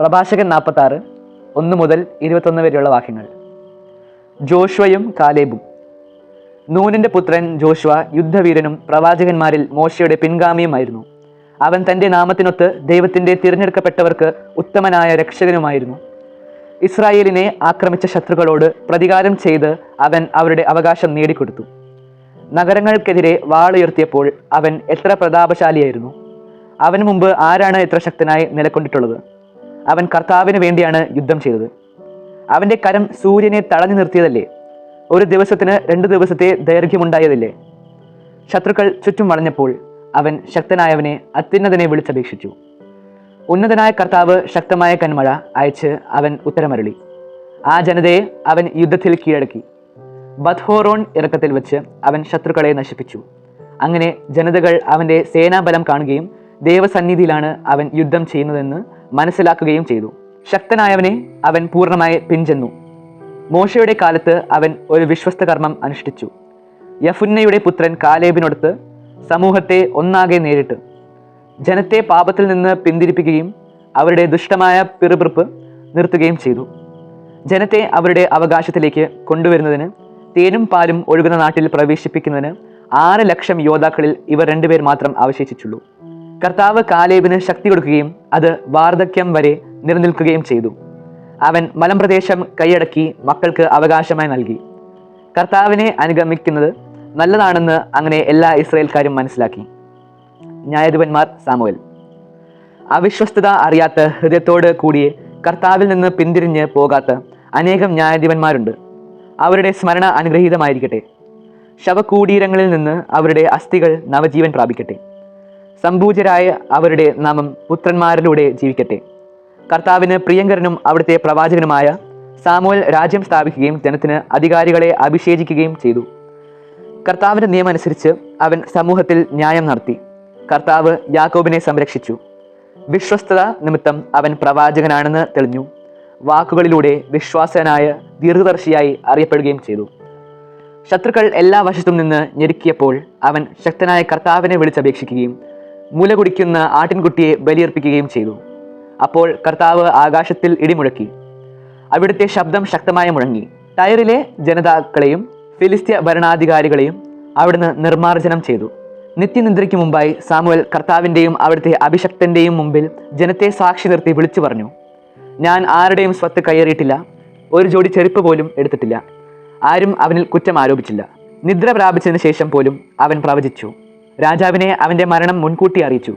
പ്രഭാഷകൻ നാൽപ്പത്തി ആറ് ഒന്ന് മുതൽ ഇരുപത്തൊന്ന് വരെയുള്ള വാക്യങ്ങൾ. ജോഷ്വയും കാലേബും. നൂനിന്റെ പുത്രൻ ജോഷ്വ യുദ്ധവീരനും പ്രവാചകന്മാരിൽ മോശയുടെ പിൻഗാമിയുമായിരുന്നു. അവൻ തന്റെ നാമത്തിനൊത്ത് ദൈവത്തിന്റെ തിരഞ്ഞെടുക്കപ്പെട്ടവർക്ക് ഉത്തമനായ രക്ഷകനുമായിരുന്നു. ഇസ്രായേലിനെ ആക്രമിച്ച ശത്രുക്കളോട് പ്രതികാരം ചെയ്ത് അവൻ അവരുടെ അവകാശം നേടിക്കൊടുത്തു. നഗരങ്ങൾക്കെതിരെ വാളുയർത്തിയപ്പോൾ അവൻ എത്ര പ്രതാപശാലിയായിരുന്നു. അവന് മുമ്പ് ആരാണ് എത്ര ശക്തനായി നിലകൊണ്ടിട്ടുള്ളത്? അവൻ കർത്താവിന് വേണ്ടിയാണ് യുദ്ധം ചെയ്തത്. അവന്റെ കരം സൂര്യനെ തടഞ്ഞു നിർത്തിയതല്ലേ? ഒരു ദിവസത്തിന് രണ്ട് ദിവസത്തെ ദൈർഘ്യമുണ്ടായതല്ലേ? ശത്രുക്കൾ ചുറ്റും വളഞ്ഞപ്പോൾ അവൻ ശക്തനായവനെ അത്യുന്നതനെ വിളിച്ചപേക്ഷിച്ചു. ഉന്നതനായ കർത്താവ് ശക്തമായ കന്മഴ അയച്ച് അവൻ ഉത്തരമരളി. ആ ജനതയെ അവൻ യുദ്ധത്തിൽ കീഴടക്കി. ബത്ഹോറോൺ ഇറക്കത്തിൽ വെച്ച് അവൻ ശത്രുക്കളെ നശിപ്പിച്ചു. അങ്ങനെ ജനതകൾ അവന്റെ സേനാബലം കാണുകയും ദൈവസന്നിധിയിലാണ് അവൻ യുദ്ധം ചെയ്യുന്നതെന്ന് മനസ്സിലാക്കുകയും ചെയ്തു. ശക്തനായവനെ അവൻ പൂർണമായി പിഞ്ചെന്നു മോശയുടെ കാലത്ത് അവൻ ഒരു വിശ്വസ്ത കർമ്മം അനുഷ്ഠിച്ചു. യഫുന്നയുടെ പുത്രൻ കാലേബിനൊടുത്ത് സമൂഹത്തെ ഒന്നാകെ നേരിട്ട്. ജനത്തെ പാപത്തിൽ നിന്ന് പിന്തിരിപ്പിക്കുകയും അവരുടെ ദുഷ്ടമായ പിറുപിറുപ്പ് നിർത്തുകയും ചെയ്തു. ജനത്തെ അവരുടെ അവകാശത്തിലേക്ക് കൊണ്ടുവരുന്നതിന് തേനും പാലും ഒഴുകുന്ന നാട്ടിൽ പ്രവേശിപ്പിക്കുന്നതിന് ആറ് ലക്ഷം യോദ്ധാക്കളിൽ ഇവർ രണ്ടുപേർ മാത്രം അവശേഷിച്ചുള്ളൂ. കർത്താവ് കാലേബിന് ശക്തി കൊടുക്കുകയും അത് വാർദ്ധക്യം വരെ നിലനിൽക്കുകയും ചെയ്തു. അവൻ മലമ്പ്രദേശം കൈയടക്കി മക്കൾക്ക് അവകാശമായി നൽകി. കർത്താവിനെ അനുഗമിക്കുന്നത് നല്ലതാണെന്ന് അങ്ങനെ എല്ലാ ഇസ്രയേൽക്കാരും മനസ്സിലാക്കി. ന്യായാധിപന്മാർ സാമുവൽ. അവിശ്വസ്തത അറിയാത്ത ഹൃദയത്തോട് കൂടിയ കർത്താവിൽ നിന്ന് പിന്തിരിഞ്ഞ് പോകാത്ത അനേകം ന്യായാധിപന്മാരുണ്ട്. അവരുടെ സ്മരണ അനുഗ്രഹീതമായിരിക്കട്ടെ. ശവകൂടീരങ്ങളിൽ നിന്ന് അവരുടെ അസ്ഥികൾ നവജീവൻ പ്രാപിക്കട്ടെ. സംഭൂജരായ അവരുടെ നാമം പുത്രന്മാരിലൂടെ ജീവിക്കട്ടെ. കർത്താവിന് പ്രിയങ്കരനും അവിടുത്തെ പ്രവാചകനുമായ സാമുവൽ രാജ്യം സ്ഥാപിക്കുകയും ജനത്തിന് അധികാരികളെ അഭിഷേചിക്കുകയും ചെയ്തു. കർത്താവിന്റെ നിയമം അനുസരിച്ച് അവൻ സമൂഹത്തിൽ ന്യായം നടത്തി. കർത്താവ് യാക്കോബിനെ സംരക്ഷിച്ചു. വിശ്വസ്തത നിമിത്തം അവൻ പ്രവാചകനാണെന്ന് തെളിഞ്ഞു. വാക്കുകളിലൂടെ വിശ്വാസനായ ദീർഘദർശിയായി അറിയപ്പെടുകയും ചെയ്തു. ശത്രുക്കൾ എല്ലാ വശത്തും നിന്ന് ഞെരുക്കിയപ്പോൾ അവൻ ശക്തനായ കർത്താവിനെ വിളിച്ചപേക്ഷിക്കുകയും മുല കുടിക്കുന്ന ആട്ടിൻകുട്ടിയെ ബലിയർപ്പിക്കുകയും ചെയ്തു. അപ്പോൾ കർത്താവ് ആകാശത്തിൽ ഇടിമുഴക്കി. അവിടുത്തെ ശബ്ദം ശക്തമായി മുഴങ്ങി. ടയറിലെ ജനതാക്കളെയും ഫിലിസ്ത്യ ഭരണാധികാരികളെയും അവിടുന്ന് നിർമ്മാർജനം ചെയ്തു. നിത്യനിദ്രയ്ക്ക് മുമ്പായി സാമുവൽ കർത്താവിന്റെയും അവിടുത്തെ അഭിഷക്തന്റെയും മുമ്പിൽ ജനത്തെ സാക്ഷി നിർത്തി വിളിച്ചു പറഞ്ഞു ഞാൻ ആരുടെയും സ്വത്ത് കയ്യേറിയിട്ടില്ല. ഒരു ജോഡി ചെരുപ്പ് പോലും എടുത്തിട്ടില്ല. ആരും അവനിൽ കുറ്റം ആരോപിച്ചില്ല. നിദ്ര പ്രാപിച്ചതിന് ശേഷം പോലും അവൻ പ്രവചിച്ചു. രാജാവിനെ അവന്റെ മരണം മുൻകൂട്ടി അറിയിച്ചു.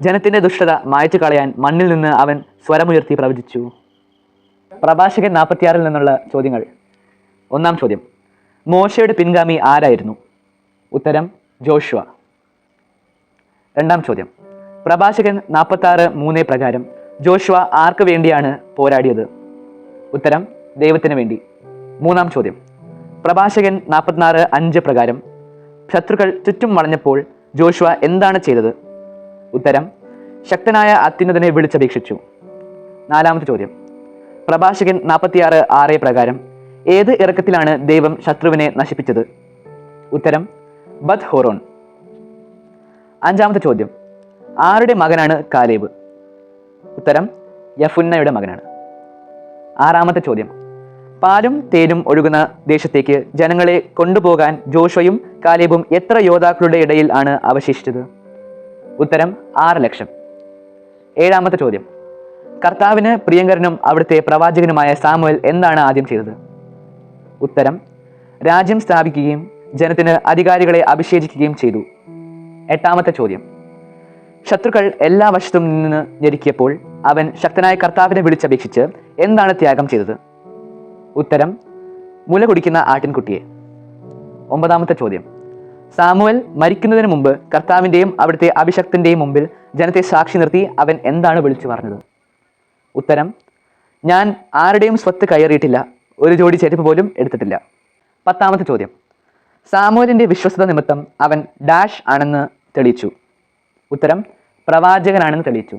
ജനത്തിന്റെ ദുഷ്ടത മായച്ചു കളയാൻ മണ്ണിൽ നിന്ന് അവൻ സ്വരമുയർത്തി പ്രവചിച്ചു. പ്രഭാഷകൻ നാൽപ്പത്തിയാറിൽ നിന്നുള്ള ചോദ്യങ്ങൾ. ഒന്നാം ചോദ്യം. മോശയുടെ പിൻഗാമി ആരായിരുന്നു? ഉത്തരം ജോഷുവ. രണ്ടാം ചോദ്യം. പ്രഭാഷകൻ നാൽപ്പത്താറ് മൂന്ന് പ്രകാരം ജോഷുവ ആർക്ക് വേണ്ടിയാണ് പോരാടിയത്? ഉത്തരം ദൈവത്തിന് വേണ്ടി. മൂന്നാം ചോദ്യം. പ്രഭാഷകൻ നാൽപ്പത്തിനാറ് അഞ്ച് പ്രകാരം ശത്രുക്കൾ ചുറ്റും വളഞ്ഞപ്പോൾ ജോഷുവ എന്താണ് ചെയ്തത്? ഉത്തരം ശക്തനായ അത്യുന്നതനെ വിളിച്ചപേക്ഷിച്ചു. നാലാമത്തെ ചോദ്യം. പ്രഭാഷകൻ നാൽപ്പത്തിയാറ് ആറ് പ്രകാരം ഏത് ഇറക്കത്തിലാണ് ദൈവം ശത്രുവിനെ നശിപ്പിച്ചത്? ഉത്തരം ബദ് ഹോറോൺ. അഞ്ചാമത്തെ ചോദ്യം. ആരുടെ മകനാണ് കാലേബ്? ഉത്തരം യഫുന്നയുടെ മകനാണ്. ആറാമത്തെ ചോദ്യം. പാലും തേനും ഒഴുകുന്ന ദേശത്തേക്ക് ജനങ്ങളെ കൊണ്ടുപോകാൻ ജോഷയും കാലേബും എത്ര യോദ്ധാക്കളുടെ ഇടയിൽ ആണ് അവശേഷിച്ചത് ഉത്തരം ആറ് ലക്ഷം. ഏഴാമത്തെ ചോദ്യം. കർത്താവിന് പ്രിയങ്കരനും അവിടുത്തെ പ്രവാചകനുമായ സാമുവൽ എന്താണ് ആദ്യം ചെയ്തത്? ഉത്തരം രാജ്യം സ്ഥാപിക്കുകയും ജനത്തിന് അധികാരികളെ അഭിഷേചിക്കുകയും ചെയ്തു. എട്ടാമത്തെ ചോദ്യം. ശത്രുക്കൾ എല്ലാ വശത്തും നിന്ന് ഞെരുക്കിയപ്പോൾ അവൻ ശക്തനായ കർത്താവിനെ വിളിച്ചപേക്ഷിച്ച് എന്താണ് ത്യാഗം ചെയ്തത്? ഉത്തരം മുല കുടിക്കുന്ന ആട്ടിൻകുട്ടിയെ. ഒമ്പതാമത്തെ ചോദ്യം. സാമുവൽ മരിക്കുന്നതിന് മുമ്പ് കർത്താവിന്റെയും അവിടുത്തെ അഭിഷക്തന്റെയും മുമ്പിൽ ജനത്തെ സാക്ഷി നിർത്തി അവൻ എന്താണ് വിളിച്ചു പറഞ്ഞത്? ഉത്തരം ഞാൻ ആരുടെയും സ്വത്ത് കയറിയിട്ടില്ല ഒരു ജോഡി ചെരുപ്പ് പോലും എടുത്തിട്ടില്ല. പത്താമത്തെ ചോദ്യം സാമുവലിന്റെ വിശ്വസത നിമിത്തം അവൻ ഡാഷ് ആണെന്ന് തെളിയിച്ചു. ഉത്തരം പ്രവാചകനാണെന്ന് തെളിയിച്ചു.